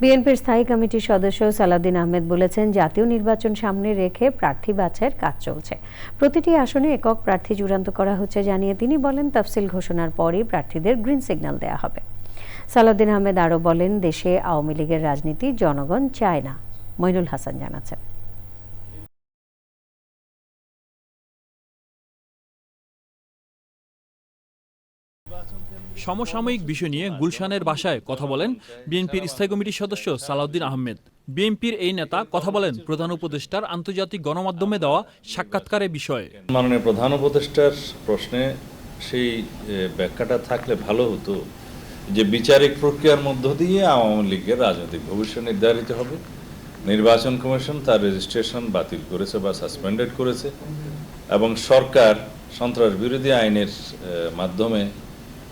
বিএনপির স্থায়ী কমিটির সদস্য সালাউদ্দিন আহমেদ বলেছেন, জাতীয় নির্বাচন সামনে রেখে প্রার্থী বাছাইয়ের কাজ চলছে। প্রতিটি আসনে একক প্রার্থী চূড়ান্ত করা হচ্ছে জানিয়ে তিনি বলেন, তফসিল ঘোষণার পরই প্রার্থীদের গ্রিন সিগন্যাল দেওয়া হবে। সালাউদ্দিন আহমেদ আরও বলেন, দেশে আওয়ামী লীগের রাজনীতি, জনগণ চায় না, মইনুল হাসান জানাচ্ছেন। সমসাময়িক বিষয় নিয়ে গুলশানের বাসায় কথা বলেন বিএনপির স্থায়ী কমিটির সদস্য সালাউদ্দিন আহমেদ। বিএনপির এই নেতা কথা বলেন প্রধান উপদেষ্টার আন্তর্জাতিক গণমাধ্যমে দেওয়া সাক্ষাৎকারের বিষয়ে। মাননীয় প্রধান উপদেষ্টার প্রশ্নে সেই ব্যাখ্যাটা থাকলে ভালো হতো যে বিচারিক প্রক্রিয়ার মধ্য দিয়ে আওয়ামী লীগের রাজনৈতিক ভবিষ্যৎ নির্ধারিত হবে। নির্বাচন কমিশন তার রেজিস্ট্রেশন বাতিল করেছে বা সাসপেন্ডেড করেছে এবং সরকার সন্ত্রাস বিরোধী আইনের মাধ্যমে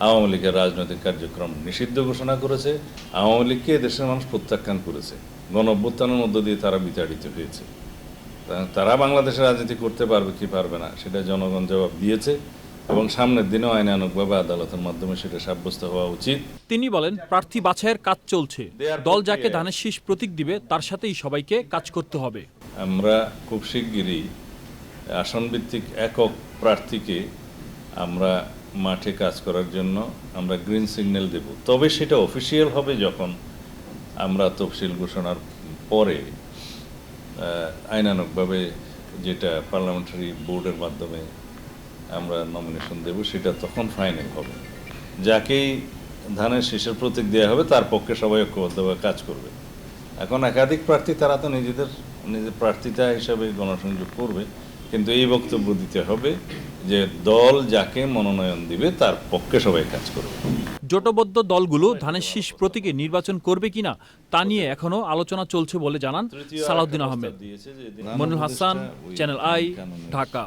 আওয়ামী লীগের রাজনৈতিক কার্যক্রম নিষিদ্ধ ঘোষণা করেছে আওয়ামী লীগকে দেশের মানুষ প্রত্যাখ্যান করেছে গণ অভ্যুত্থানের মধ্য দিয়ে তারা বিতাড়িত হয়েছে। তারা বাংলাদেশের রাজনীতি করতে পারবে কি পারবে না সেটা জনগণ জবাব দিয়েছে এবং সামনের দিনেও আইনানুগভাবে আদালতের মাধ্যমে সেটা সাব্যস্ত হওয়া উচিত। তিনি বলেন প্রার্থী বাছাইয়ের কাজ চলছে। দল যাকে ধানের শীষ প্রতীক দিবে তার সাথেই সবাইকে কাজ করতে হবে। আমরা খুব শিগগিরই আসনভিত্তিক একক প্রার্থীকে আমরা মাঠে কাজ করার জন্য আমরা গ্রিন সিগন্যাল দেব। তবে সেটা অফিসিয়াল হবে যখন আমরা তফসিল ঘোষণার পরে আহ, আইনানুগভাবে যেটা পার্লামেন্টারি বোর্ডের মাধ্যমে আমরা নমিনেশন দেব সেটা তখন ফাইনাল হবে। যাকেই ধানের শীষের প্রতীক দেওয়া হবে তার পক্ষে সবাই ঐক্যবদ্ধভাবে কাজ করবে। এখন একাধিক প্রার্থী তারা তো নিজেদের নিজের প্রার্থিতা হিসাবে গণসংযোগ করবে কিন্তু এই বক্তব্য দিতে হবে যে দল যাকে মনোনয়ন দিবে তার পক্ষে সবাই কাজ করবে জোটবদ্ধ দলগুলো ধানের শীষ প্রতীকে নির্বাচন করবে কিনা তা নিয়ে এখনও আলোচনা চলছে বলে জানান সালাউদ্দিন আহমেদ মনুল হাসান, চ্যানেল আই, ঢাকা।